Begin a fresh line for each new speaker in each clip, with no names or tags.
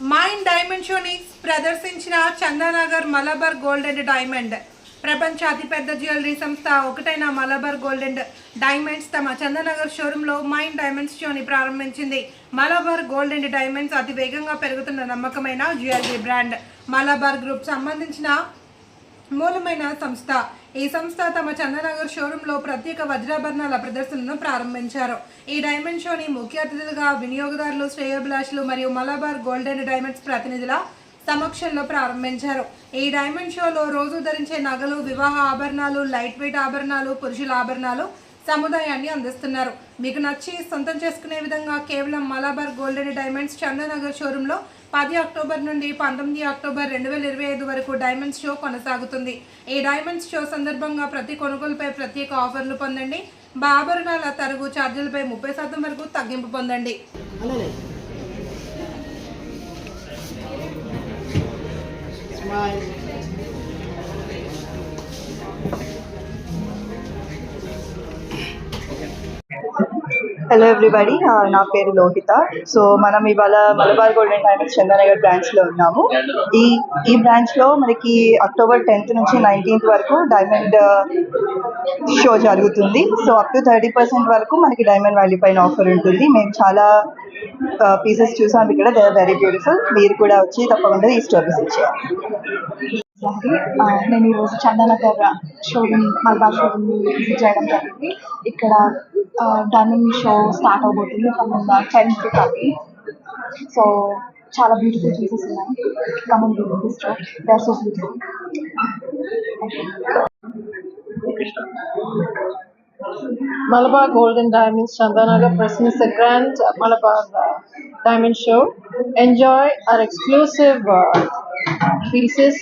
Mind diamond షోని ప్రదర్శించిన Chandanagar Malabar Gold and Diamond. ప్రపంచ అతిపెద్ద జ్యువెలరీ సంస్థ ఒకటైన మలబార్ గోల్డ్ అండ్ డైమండ్స్ తమ చందానగర్ షోరూంలో మైండ్ డైమండ్స్ షోని ప్రారంభించింది. మలబార్ గోల్డ్ అండ్ డైమండ్స్ అతి వేగంగా పెరుగుతున్న నమ్మకమైన జ్యువెలరీ బ్రాండ్. మలబార్ గ్రూప్ సంబంధించిన మూలమైన సంస్థ. ఈ సంస్థ తమ చందనగర్ షోరూంలో ప్రత్యేక వజ్రాభరణాల ప్రదర్శనను ప్రారంభించారు. ఈ డైమండ్ షోని ముఖ్య అతిథులుగా వినియోగదారులు శ్రేయోభిలాషులు మరియు మలబార్ గోల్డ్ అండ్ డైమండ్స్ ప్రతినిధుల సమక్షంలో ప్రారంభించారు. ఈ డైమండ్ షోలో రోజు ధరించే నగలు వివాహ ఆభరణాలు లైట్ వెయిట్ ఆభరణాలు పురుషుల ఆభరణాలు సముదాయాన్ని అందిస్తున్నారు. మీకు నచ్చి సొంతం చేసుకునే విధంగా కేవలం Malabar Gold and Diamonds Chandanagar షోరూంలో పది అక్టోబర్ నుండి పంతొమ్మిది అక్టోబర్ రెండు వేల ఇరవై ఐదు వరకు డైమండ్స్ షో కొనసాగుతుంది. ఈ డైమండ్స్ షో సందర్భంగా ప్రతి కొనుగోలుపై ప్రత్యేక ఆఫర్లు పొందండి. మా ఆభరణాల తరుగు ఛార్జీలపై ముప్పై శాతం వరకు తగ్గింపు పొందండి.
హలో ఎవ్రీబడి నా పేరు లోహిత. సో మనం ఇవాళ మలబార్ గోల్డెన్ డైమండ్స్ చందానగర్ బ్రాంచ్లో ఉన్నాము. ఈ ఈ బ్రాంచ్లో మనకి అక్టోబర్ టెన్త్ నుంచి నైన్టీన్త్ వరకు డైమండ్ షో uh, జరుగుతుంది. So up to thirty percent వరకు మనకి డైమండ్ వాల్యూ పైన ఆఫర్ ఉంటుంది. మేము చాలా uh, పీసెస్ చూసాం ఇక్కడ. దే ఆర్ వెరీ బ్యూటిఫుల్ మీరు కూడా వచ్చి తప్పకుండా ఈ స్టోర్ విజిట్ చేయాలి.
నేను ఈరోజు Chandanagar showroom Malabar showroom visit చేయడం జరిగింది. ఇక్కడ డైమండ్ షో స్టార్ట్ అవబోతుంది from ten to thirty so చాలా బ్యూటిఫుల్ పీసెస్ ఉన్నాయి come on beautiful store they are so beautiful
Malabar Gold and Diamonds Chandanagar presents the grand uh, Malabar uh, Diamond Show. Enjoy our exclusive uh, pieces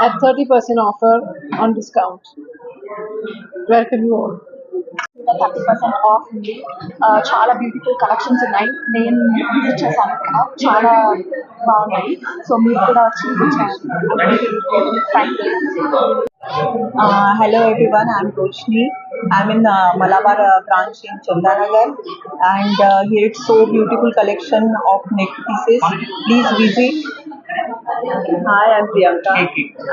at 30% offer on discount. Welcome you all.
Thirty percent of ఉంది ఆ, చాలా beautiful collections ఉన్నాయి నేను visit చేశాను ఇక్కడ చాలా బాగున్నాయి so మీరు కూడా వచ్చి విజిట్ చేయండి thank you
Uh, hello everyone, I'm Roshni. I'm in uh, Malabar uh, branch in Chandanagar and uh, here it's so beautiful collection of neck pieces. Please visit. Hi, I'm Priyanka.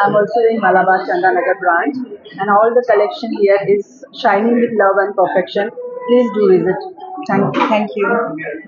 I'm also in Malabar Chandanagar branch and all the collection here is shining with love and perfection. Please do visit. Thank, thank you.